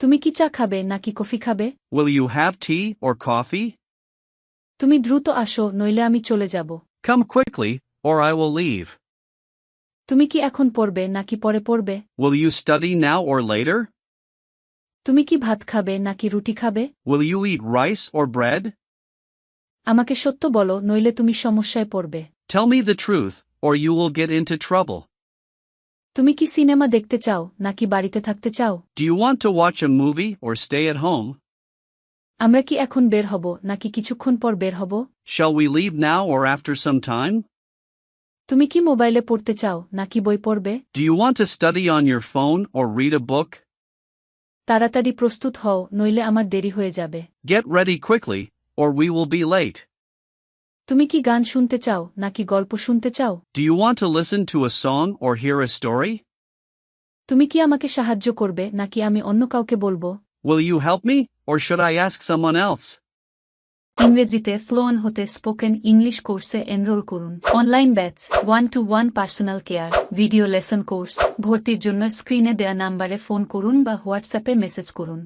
তুমি কি চা খাবে নাকি কফি খাবে Will you have tea or coffee? তুমি দ্রুত আসো নইলে আমি চলে যাব Come quickly, or I will leave. তুমি কি এখন পড়বে নাকি পরে পড়বে Will you study now or later? তুমি কি ভাত খাবে নাকি রুটি খাবে Will you eat rice or bread? আমাকে সত্য বলো নইলে তুমি সমস্যায় পড়বে Tell me the truth, or you will get into trouble. তুমি কি সিনেমা দেখতে চাও নাকি বাড়িতে থাকতে চাও Do you want to watch a movie or stay at home? আমরা কি এখন বের হব নাকি কিছুক্ষণ পর বের হব Shall we leave now or after some time? তুমি কি মোবাইলে পড়তে চাও নাকি বই পড়বে Do you want to study on your phone or read a book? তাড়াতাড়ি প্রস্তুত হও নইলে আমার দেরি হয়ে যাবে Get ready quickly, or we will be late. তুমি কি গান শুনতে চাও নাকি গল্প শুনতে চাও Do you want to listen to a song or hear a story? তুমি কি আমাকে সাহায্য করবে নাকি আমি অন্য কাউকে বলব Will you help me, or should I ask someone else? ইংরেজিতে ফ্লোন হতে স্পোকেন ইংলিশ কোর্সে এনরোল করুন online batch one to one personal care video lesson course ভর্তির জন্য স্ক্রিনে দেয়া নাম্বারে ফোন করুন বা হোয়াটসঅ্যাপে মেসেজ করুন